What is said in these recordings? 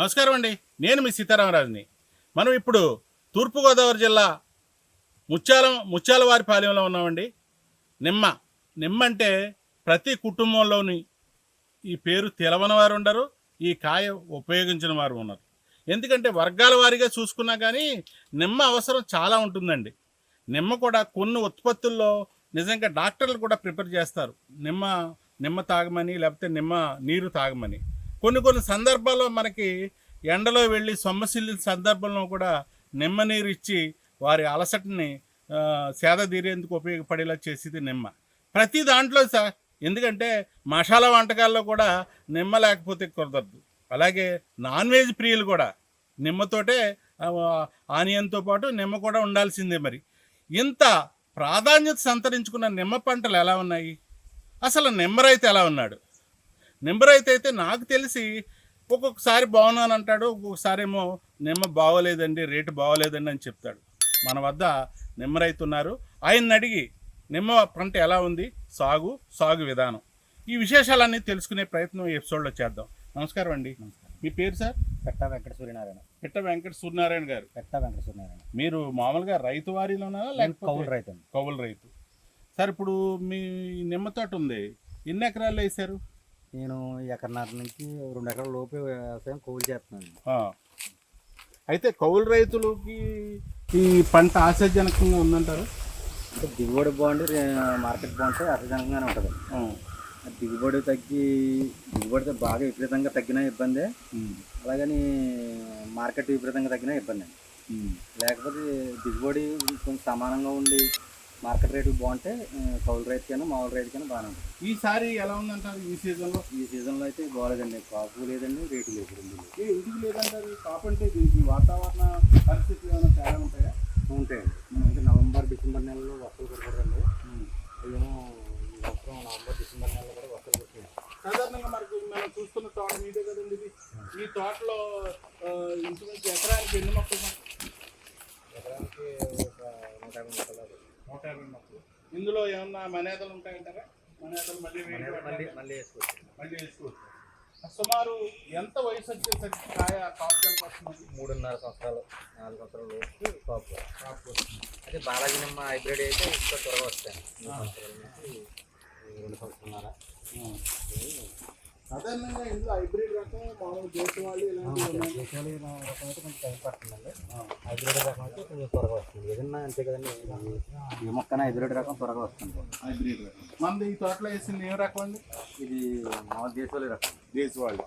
నమస్కారం అండి. నేను మీ సీతారామరాజుని. మనం ఇప్పుడు తూర్పుగోదావరి జిల్లా ముత్యాలం ముత్యాలవారిపాలెంలో ఉన్నామండి. నిమ్మ. నిమ్మ అంటే ప్రతి కుటుంబంలోని ఈ పేరు తెలవని వారు ఉండరు ఈ కాయ ఉపయోగించిన వారు ఉన్నారు ఎందుకంటే వర్గాల వారీగా చూసుకున్నా కానీ నిమ్మ అవసరం చాలా ఉంటుందండి. నిమ్మ కూడా కొన్ని ఉత్పత్తుల్లో నిజంగా డాక్టర్లు కూడా ప్రిపేర్ చేస్తారు. నిమ్మ నిమ్మ తాగమని లేకపోతే నిమ్మ నీరు తాగమని. కొన్ని కొన్ని సందర్భాల్లో మనకి ఎండలో వెళ్ళి సొమ్మసిల్లిన సందర్భంలో కూడా నిమ్మనీరు ఇచ్చి వారి అలసటని సేద తీరేందుకు ఉపయోగపడేలా చేసేది నిమ్మ. ప్రతి దాంట్లో సార్ ఎందుకంటే మసాలా వంటకాల్లో కూడా నిమ్మ లేకపోతే కుదరదు. అలాగే నాన్ వెజ్ ప్రియులు కూడా నిమ్మతోటే ఆనియన్తో పాటు నిమ్మ కూడా ఉండాల్సిందే మరి. ఇంత ప్రాధాన్యత సంతరించుకున్న నిమ్మ పంటలు ఎలా ఉన్నాయి? అసలు నిమ్మ రైతు ఎలా ఉన్నాడు? నిమ్మ రైతు అయితే నాకు తెలిసి ఒక్కొక్కసారి బాగున్నాను అంటాడు ఒక్కొక్కసారి ఏమో నిమ్మ బాగోలేదండి రేటు బాగోలేదండి అని చెప్తాడు. మన వద్ద నిమ్మ రైతు ఉన్నారు. ఆయన్ని అడిగి నిమ్మ పంట ఎలా ఉంది? సాగు సాగు విధానం. ఈ విశేషాలన్నీ తెలుసుకునే ప్రయత్నం ఈ ఎపిసోడ్లో చేద్దాం. నమస్కారం అండి. మీ పేరు సార్? పెట్ట వెంకట సూర్యనారాయణ. పిట్ట వెంకట సూర్యనారాయణ గారు. పెట్ట వెంకట సూర్యనారాయణ. మీరు మామూలుగా రైతు వారిలోనా నేను కౌలు లేకపోతే రైతు అండి. కౌలు రైతు. సార్ ఇప్పుడు మీ నిమ్మ తోట ఉంది. ఎన్ని ఎకరాలు వేసారు నేను ఎకరన్నర నుంచి రెండు ఎకరాల లోపే వ్యవసాయం కౌలు చేస్తున్నాను. అయితే కౌలు రైతులకి ఈ పంట ఆశాజనకంగా ఉందంటారు? అంటే దిగుబడి బాగుండి మార్కెట్ బాగుంటే అర్థజనకంగానే ఉంటుంది. దిగుబడి తగ్గి దిగుబడి బాగా విపరీతంగా తగ్గినా ఇబ్బందే. అలాగని మార్కెట్ విపరీతంగా తగ్గినా ఇబ్బంది. లేకపోతే దిగుబడి కొంచెం సమానంగా ఉండి మార్కెట్ రేటు బాగుంటే కౌలు రైతుకైనా మామూలు రైతుకైనా బాగానే ఉంటుంది ఈసారి ఎలా ఉందంటారు ఈ సీజన్లో ఈ సీజన్లో అయితే బాగాలేదండి. కాపు లేదండి రేటు లేదు. ఏ ఎందుకు లేదంటారు? కాకుంటే దీనికి వాతావరణ పరిస్థితులు ఏమైనా తేడా ఉంటాయా? ఉంటాయండి. అంటే నవంబర్ డిసెంబర్ నెలలో వర్షాలు కురకూడదండి ఏమో ఈ సంవత్సరం నవంబర్ డిసెంబర్ నెలలో కూడా వర్షాలు కురిసింది సాధారణంగా మనకు మనం చూస్తున్న తోట మీదే కదండి ఇది. ఈ తోటలో ఇంచుమించు ఎకరానికి ఎన్ని మొక్కలు ఉన్నాయి? ఎకరానికి ఒక నూట యాభై మొక్కలు నూట యాభై మొక్కలు మనేతలు ఉంటాయంటారా మనేతలు మళ్ళీ మళ్ళీ మళ్ళీ వేసుకోవచ్చు. మళ్ళీ వేసుకోవచ్చు. సుమారు ఎంత వయసు వచ్చేసరికి కాయ కాపుదలకు వస్తుంది మూడున్నర సంవత్సరాలు నాలుగు సంవత్సరాల లోపు కాపు కాపు వస్తుంది అదే బాలాజీ నిమ్మ హైబ్రిడ్ అయితే ఇంకా త్వరగా వస్తాయి మూడు సంవత్సరాల నుంచి రెండు సంవత్సరాల సాధారణంగా ఇందులో హైబ్రిడ్ రకం మామూలు దేశవాళి ఉన్నాయి. దేశాలు రకం అయితే కొంచెం టైం పడుతుందండి. హైబ్రిడ్ రకం అయితే కొంచెం త్వరగా వస్తుంది. ఏదన్నా అంతే కదండి. ఈ- ఈ మొక్కన హైబ్రిడ్ రకం త్వరగా వస్తుంది. హైబ్రిడ్ రకం. మనది ఈ తోటలో వేసింది ఏం రకం అండి? ఇది మామూలు దేశాలు రకం. దేశవాళి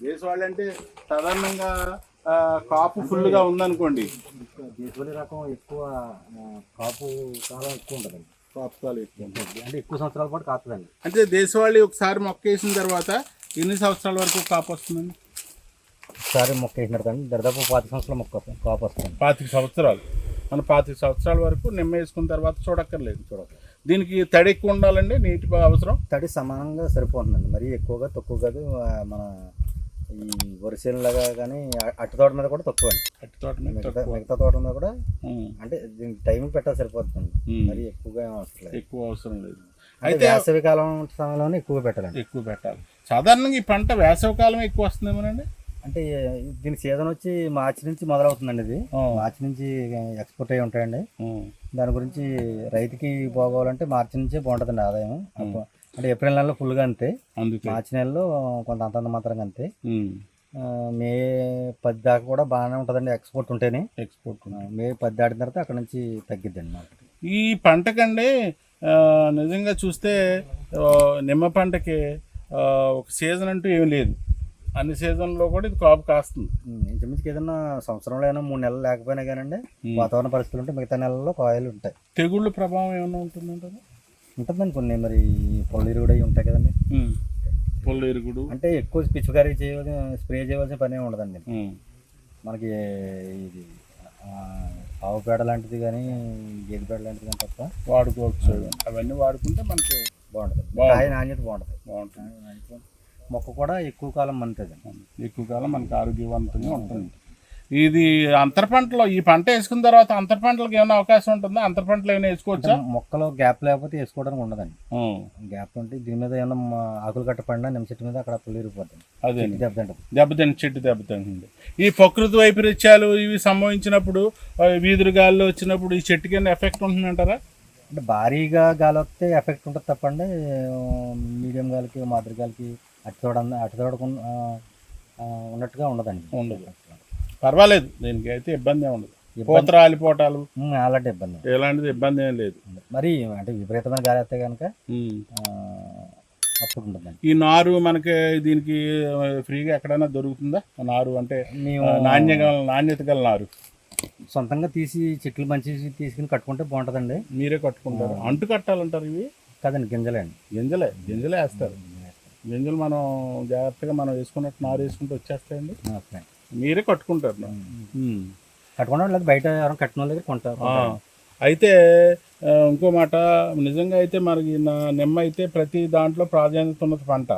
దేశవాళి అంటే సాధారణంగా ఆ, కాపు ఫుల్గా ఉందనుకోండి. దేశవాళీ రకం ఎక్కువ కాపు కాలం ఎక్కువ ఉంటుందండి. కాపుతాలు ఎక్కువ. అంటే ఎక్కువ సంవత్సరాల పాటు కాస్తుందండి అంటే దేశవాళి ఒకసారి మొక్క వేసిన తర్వాత ఎన్ని సంవత్సరాల వరకు కాపు వస్తుందండి? ఒకసారి మొక్క వేసిన తర్వాత దాదాపు పాతి సంవత్సరాల మొక్క. కాపు వస్తుంది. పాతిక సంవత్సరాలు. మన పాతిక సంవత్సరాల వరకు నిమ్మ వేసుకున్న తర్వాత చూడక్కర్లేదు చూడక దీనికి తడి ఎక్కువ ఉండాలండి నీటి అవసరం? తడి సమానంగా సరిపోతుందండి. మరీ ఎక్కువగా తక్కువ కాదు మన వరిసేనులాగా కానీ అట్టి తోట మీద కూడా తక్కువ అండి అట్టి తోట మీద మిగతా. మిగతా తోట మీద కూడా అంటే దీనికి టైం పెట్టాలి సరిపోతుంది. మరీ ఎక్కువగా ఏం అవసరం లేదు. ఎక్కువ అవసరం లేదు. అయితే వేసవి కాలం సమయంలోనే ఎక్కువ పెట్టాలండి. ఎక్కువ పెట్టాలి. సాధారణంగా ఈ పంట వేసవి కాలం ఎక్కువ వస్తుందేమోనండి? అంటే దీని సీజన్ వచ్చి మార్చి నుంచి మొదలవుతుందండి ఇది. మార్చి నుంచి ఎక్స్పోర్ట్ అయ్యి ఉంటాయండి. దాని గురించి రైతుకి బాగోవాలంటే మార్చి నుంచే బాగుంటుందండి ఆదాయం. అంటే ఏప్రిల్ నెలలో ఫుల్గా అంతే. అందుకే. మార్చి నెలలో కొంత అంతంత మాత్రంగా అంతే. మే పది దాకా కూడా బాగానే ఉంటుందండి ఎక్స్పోర్ట్ ఉంటేనే. ఎక్స్పోర్ట్ మే పది దాటిన తర్వాత అక్కడ నుంచి తగ్గిద్దండి. మార్కెట్ ఈ పంటకండి నిజంగా చూస్తే నిమ్మ పంటకి ఒక సీజన్ అంటూ ఏమీ లేదు. అన్ని సీజన్లో కూడా ఇది కాపు కాస్తుంది. ఇంచుమించుకి ఏదైనా సంవత్సరంలో అయినా మూడు నెలలు లేకపోయినా కానండి. వాతావరణ పరిస్థితులు ఉంటే మిగతా నెలల్లో కాయలు ఉంటాయి. తెగుళ్ళ ప్రభావం ఏమైనా ఉంటుందంటారా? ఉంటుందండి కొన్ని మరి పొల్లీరు కూడా అవి ఉంటాయి కదండి. పొల్లు ఎరుగుడు అంటే ఎక్కువ పిచ్చుకారీ చేయవలసిన స్ప్రే చేయవలసిన పని ఉండదండి. మనకి ఇది ఆవు పేడ లాంటిది కానీ గేదె పేడ లాంటిది కానీ తప్ప వాడుకోవచ్చు. అవన్నీ వాడుకుంటే మనకి బాగుంటుంది. కాయ నాణ్యత బాగుంటుంది. బాగుంటుంది. మొక్క కూడా ఎక్కువ కాలం మన్నుతుంది ఎక్కువ కాలం మనకి ఆరోగ్యవంతంగా ఉంటుంది. ఇది అంతర పంటలో ఈ పంట వేసుకున్న తర్వాత అంతర పంటలకు ఏమైనా అవకాశం ఉంటుందా? అంతర పంటలు ఏమైనా వేసుకోవచ్చా? మొక్కలో గ్యాప్ లేకపోతే వేసుకోవడానికి ఉండదండి. గ్యాప్ ఉంటే దీని మీద ఏమన్నా మా ఆకులు కట్ట పడినా నిమ్మ చెట్టు మీద అక్కడ పుల్లి ఇరిగిపోతుంది అదే దెబ్బతింటది దెబ్బతిండి చెట్టు దెబ్బతింటుంది ఈ ప్రకృతి వైపరీత్యాలు ఇవి సంభవించినప్పుడు వీధులు గాల్లో వచ్చినప్పుడు ఈ చెట్టు కింద ఎఫెక్ట్ ఉంటుందంటారా? అంటే భారీగా గాలి వస్తే ఎఫెక్ట్ ఉంటుంది తప్పండి. మీడియం గాలికి మాదిరి గాలికి అటు చూడ అటు చూడకుండా ఉన్నట్టుగా ఉండదండి. ఉండదు. పర్వాలేదు దీనికి అయితే ఇబ్బంది ఏమి ఉండదు. పూత రాలిపోవటాలు. అలాంటి ఇబ్బంది ఎలాంటిది ఇబ్బంది ఏం లేదు. మరి అంటే విపరీతమైన గాలి వస్తే కనుక. అప్పుడు ఉంటుందండి. ఈ నారు మనకి దీనికి ఫ్రీగా ఎక్కడైనా దొరుకుతుందా? నారు అంటే నాణ్య నాణ్యత గల నారు. సొంతంగా తీసి చెట్లు మంచి తీసుకుని కట్టుకుంటే బాగుంటుందండి. మీరే కట్టుకుంటారు. అంటు కట్టాలంటారు ఇవి? కదండి గింజలే అండి. గింజలే గింజలే వేస్తారు. గింజలు మనం జాగ్రత్తగా మనం వేసుకున్నట్టు నారు వేసుకుంటూ వచ్చేస్తాయండి. ఓకే. మీరే కట్టుకుంటారు. లేదు బయట ఎవరైనా కట్టిన వాళ్ళ దగ్గర కొంటారు. అయితే ఇంకో మాట నిజంగా అయితే మనకి నా నిమ్మ అయితే ప్రతి దాంట్లో ప్రాధాన్యత ఉన్న పంట.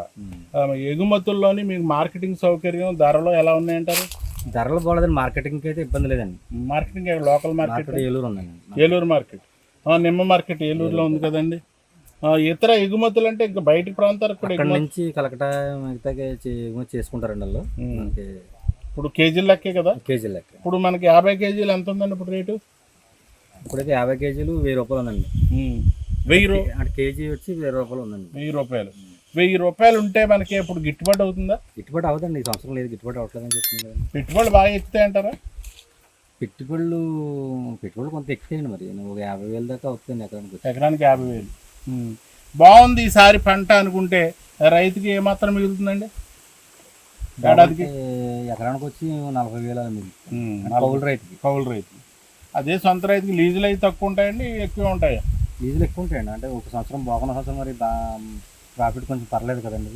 ఎగుమతుల్లోని మీకు మార్కెటింగ్ సౌకర్యం ధరలో ఎలా ఉన్నాయంటారు? ధరలు బాగలేదండి మార్కెటింగ్కి అయితే ఇబ్బంది లేదండి. మార్కెటింగ్ లోకల్ మార్కెట్ ఏలూరు ఉందండి. ఏలూరు మార్కెట్. నిమ్మ మార్కెట్ ఏలూరులో ఉంది కదండి. ఇతర ఎగుమతులు అంటే ఇంకా బయట ప్రాంతాలకు కూడా ఎగుమతి నుంచి కలకటా మిగతా చేసుకుంటారండి వాళ్ళు. మనకి ఇప్పుడు కేజీల లెక్కే కదా? కేజీ లెక్క. ఇప్పుడు మనకి యాభై కేజీలు ఎంత ఉందండి ఇప్పుడు రేటు? ఇప్పుడైతే యాభై కేజీలు వెయ్యి రూపాయలు ఉందండి. వెయ్యి రూ అంటే కేజీ వచ్చి వెయ్యి రూపాయలు ఉందండి. వెయ్యి రూపాయలు. వెయ్యి రూపాయలు ఉంటే మనకి ఇప్పుడు గిట్టుబాటు అవుతుందా? గిట్టుబాటు అవుతుంది ఈ సంవత్సరం లేదు గిట్టుబాటు అవ్వట్లేదని చెప్తుంది కదండి పెట్టుబడులు బాగా ఎక్కుతాయి అంటారా పెట్టుబడులు పెట్టుబడులు కొంత ఎక్కుతాయండి మరి. ఒక యాభై వేల దాకా అవుతుంది ఎకరానికి. ఎకరానికి యాభై వేలు. బాగుంది ఈసారి పంట అనుకుంటే రైతుకి ఏమాత్రం మిగులుతుందండి? ఏడాదికి ఎకరానికి వచ్చి నలభై వేల కౌలు రైతుకి. కౌలు రైతు అదే సొంత రైతుకి లీజులు అయితే తక్కువ ఉంటాయండి ఎక్కువ ఉంటాయి? లీజులు ఎక్కువ ఉంటాయండి అంటే ఒక సంవత్సరం బాగున్న సంవత్సరం మరి ప్రాఫిట్ కొంచెం పర్లేదు కదండి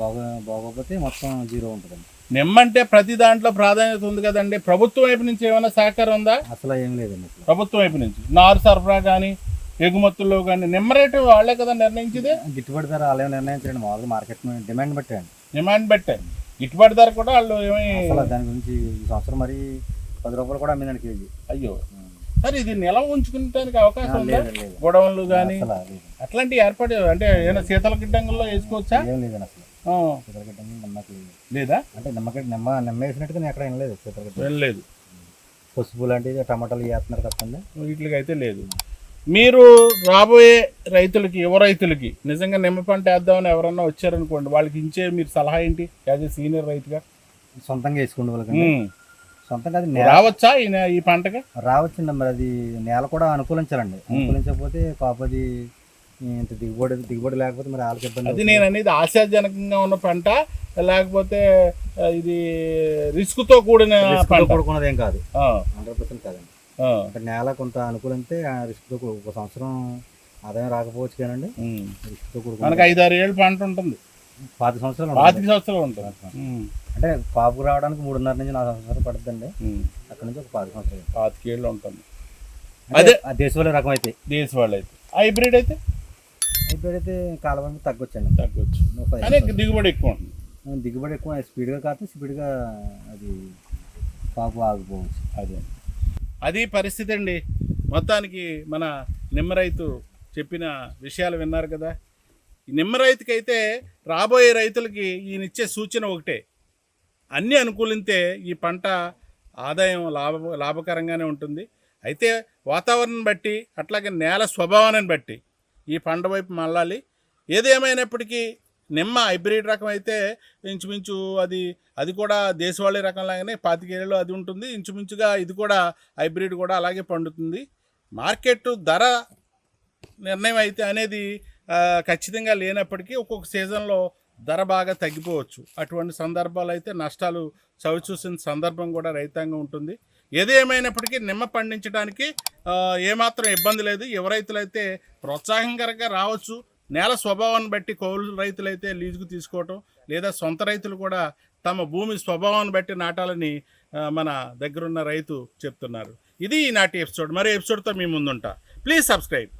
బాగా బాగోకపోతే మొత్తం జీరో ఉంటుందండి. నిమ్మంటే ప్రతి దాంట్లో ప్రాధాన్యత ఉంది కదండి. ప్రభుత్వం వైపు నుంచి ఏమైనా సహకారం ఉందా? అసలు ఏం లేదండి ప్రభుత్వం వైపు నుంచి. నారు సరఫరా కానీ ఎగుమతుల్లో కానీ నిమ్మ రేటు వాళ్ళే కదా నిర్ణయించేదే? గిట్టుబాటు ధర అలా నిర్ణయించండి మామూలుగా మార్కెట్ డిమాండ్ బట్టే డిమాండ్ పెట్టే గిట్టుబాటు ధర కూడా వాళ్ళు ఏమీ అసలు దాని గురించి ఈ సంవత్సరం మరి పది రూపాయలు కూడా అమ్మిందండి కేజీ. అయ్యో. సరే ఇది నిల్వ ఉంచుకునేదానికి అవకాశం ఉందా? లేదు లేదు. గొడవలు కానీ అసలు లేదు. అట్లాంటి ఏర్పాటు అంటే ఏమైనా శీతల గిడ్డంగుల్లో వేసుకోవచ్చా? ఏం లేదండి అసలు. ఆ, చిత్రగడ్డ నిమ్మకి లేదు. లేదా? అంటే నిమ్మకి నిమ్మ నిమ్మ వేసినట్టుగా నేను ఎక్కడ ఏం లేదు చిత్రగడ్డ ఏం లేదు పసుపు లాంటిది టమాటాలు వేస్తున్నారు తప్పండి వీటికి అయితే లేదు. మీరు రాబోయే రైతులకి యువ రైతులకి నిజంగా నిమ్మ పంట వేద్దామని ఎవరన్నా వచ్చారనుకోండి వాళ్ళకి ఇచ్చే మీరు సలహా ఏంటి? యాజ్ ఏ సీనియర్ రైతుగా? సొంతంగా వేసుకునే వాళ్ళకి. సొంతంగా అది నేల రావచ్చా ఈ నే- ఈ పంటకి? రావచ్చండి మరి అది నేల కూడా అనుకూలించాలండి అనుకూలించకపోతే పాప అది ఇంత దిగుబడి దిగుబడి లేకపోతే మరి వాళ్ళకి ఇబ్బంది అది నేను అనేది ఆశాజనకంగా ఉన్న పంట లేకపోతే ఆ, ఇది రిస్క్తో కూడిన రిస్క్తో పంట. కూడుకున్నది ఏం కాదు. ఆ, హండ్రెడ్ పర్సెంట్ కాదండి. అంటే నేల కొంత అనుకూలిస్తే ఆ రిస్క్తో ఒక సంవత్సరం ఆదాయం రాకపోవచ్చు కానండి. రిస్క్తో కూడుకున్న మనకి ఐదారు ఏళ్ళు పంట ఉంటుంది. పాతి సంవత్సరాలు. పాతిక సంవత్సరాలు ఉంటుంది. అంటే కాపుకు రావడానికి మూడున్నర నుంచి నాలుగు సంవత్సరాలు పడుతుందండి. అక్కడ నుంచి ఒక పాతి సంవత్సరాలు. పాతికేళ్ళు ఉంటుంది. అదే. ఆ దేశవాళీ రకం అయితే. దేశ వాళ్ళు అయితే? హైబ్రిడ్ అయితే ఇప్పుడైతే కాలం తగ్గొచ్చండి. తగ్గొచ్చు. ఐదు దిగుబడి ఎక్కువ ఉంటుంది. దిగుబడి ఎక్కువ స్పీడ్గా కాదు స్పీడ్గా అది కాపు ఆగిపోవచ్చు. అదే. అది పరిస్థితి అండి. మొత్తానికి మన నిమ్మ రైతు చెప్పిన విషయాలు విన్నారు కదా. ఈ నిమ్మ రైతుకైతే రాబోయే రైతులకి ఈయనిచ్చే సూచన ఒకటే. అన్నీ అనుకూలితే ఈ పంట ఆదాయం లాభ లాభకరంగానే ఉంటుంది. అయితే వాతావరణం బట్టి అట్లాగే నేల స్వభావాన్ని బట్టి ఈ పంట వైపు మళ్ళాలి. ఏదేమైనప్పటికీ నిమ్మ హైబ్రిడ్ రకం అయితే ఇంచుమించు అది అది కూడా దేశవాళీ రకం లాగానే పాతికేళ్ళు అది ఉంటుంది. ఇంచుమించుగా ఇది కూడా హైబ్రిడ్ కూడా అలాగే పండుతుంది. మార్కెట్ ధర నిర్ణయం అయితే అనేది ఖచ్చితంగా లేనప్పటికీ ఒక్కొక్క సీజన్లో ధర బాగా తగ్గిపోవచ్చు. అటువంటి సందర్భాలు అయితే నష్టాలు చవిచూసిన సందర్భం కూడా రైతాంగం ఉంటుంది. ఏది ఏమైనప్పటికీ నిమ్మ పండించడానికి ఏమాత్రం ఇబ్బంది లేదు. యువ రైతులైతే ప్రోత్సాహకరంగా రావచ్చు నేల స్వభావాన్ని బట్టి కౌలు రైతులైతే లీజుకు తీసుకోవటం లేదా సొంత రైతులు కూడా తమ భూమి స్వభావాన్ని బట్టి నాటాలని మన దగ్గరున్న రైతు చెప్తున్నారు. ఇది ఈనాటి ఎపిసోడ్. మరో ఎపిసోడ్తో మీ ముందుంటా. Please subscribe.